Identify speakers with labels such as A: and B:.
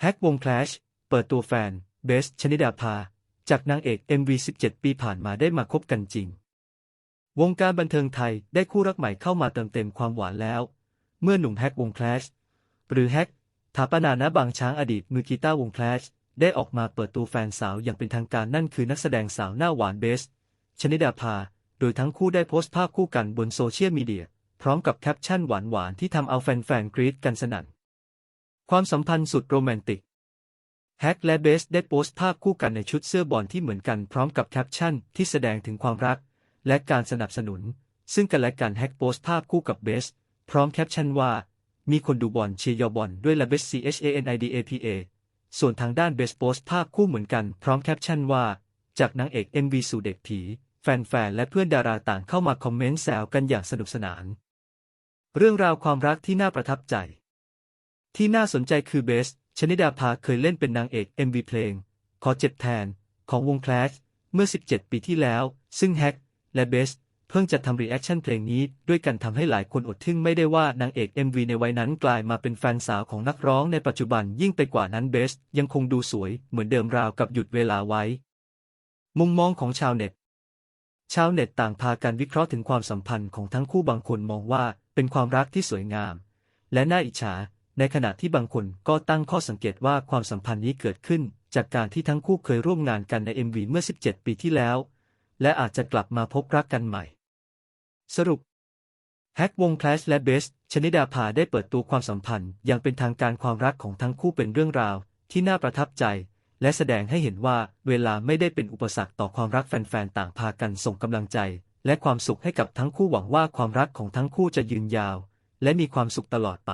A: แฮกวง Clash เปิดตัวแฟน เบส ชนิดาภา จากนางเอก MV 17 ปีผ่านมาได้มาคบกันจริง วงการบันเทิงไทยได้คู่รักใหม่เข้ามาเติมเต็มความหวานแล้ว เมื่อหนุ่มแฮกวง Clash หรือแฮกถาปนานะบางช้างอดีตมือกีตาร์วง Clash ได้ออกมาเปิดตัวแฟนสาวอย่างเป็นทางการนั่นคือนักแสดงสาวหน้าหวานเบส ชนิดาภา โดยทั้งคู่ได้โพสต์ภาพคู่กันบนโซเชียลมีเดีย พร้อมกับแคปชั่นหวานๆที่ทำเอาแฟนๆกรี๊ดกันสนั่น ความสัมพันธ์สุดโรแมนติก แฮกและเบสได้โพสต์ภาพคู่กันในชุดเสื้อบอลที่เหมือนกันพร้อมกับแคปชั่นที่แสดงถึงความรัก และการสนับสนุน ซึ่งกันและกันแฮกโพสต์ภาพคู่กับเบส พร้อมแคปชั่นว่า มีคนดูบอลเชียร์ยอบอลด้วยและเบส C H A N I D A P A ส่วนทางด้านเบสโพสต์ภาพคู่เหมือนกันพร้อมแคปชั่นว่า จากนางเอก MV สู่เด็กผี แฟนๆและเพื่อนดาราต่างเข้ามาคอมเมนต์แซวกันอย่างสนุกสนาน เรื่องราวความรักที่น่าประทับใจ ที่น่าสนใจคือเบส ชนิดาภาเคยเล่นเป็นนางเอก MV เพลง ขอเจ็บแทน ของวง Clash เมื่อ 17 ปีที่แล้ว ซึ่งแฮกและเบส เพิ่งจะทำรีแอคชั่นเพลงนี้ ด้วยกันทำให้หลายคนอดทึ่งไม่ได้ว่านางเอก MV ในวัยนั้นกลายมาเป็นแฟนสาวของนักร้องในปัจจุบันยิ่งไปกว่านั้นเบส ยังคงดูสวยเหมือนเดิมราวกับหยุดเวลาไว้ มุมมองของชาวเน็ตชาวเน็ตต่างพากันวิเคราะห์ถึงความสัมพันธ์ของทั้งคู่บางคนมองว่าเป็นความรักที่สวยงาม และน่าอิจฉา ในขณะที่บางคนก็ตั้งข้อสังเกตว่าความสัมพันธ์นี้เกิดขึ้น จากการที่ทั้งคู่เคยร่วมงานกันใน MV เมื่อ 17 ปีที่แล้ว และอาจจะกลับมาพบรักกันใหม่ สรุปแฮกวง Clash และเบสชนิดาภาได้เปิดตัวความสัมพันธ์อย่างเป็นทางการความรักของทั้งคู่เป็นเรื่องราว ที่น่าประทับใจ และแสดงให้เห็นว่าเวลาไม่ได้เป็นอุปสรรคต่อความรักแฟนๆต่างพากันส่งกำลังใจ และความสุขให้กับทั้งคู่หวังว่าความรักของทั้งคู่จะยืนยาว และมีความสุขตลอดไป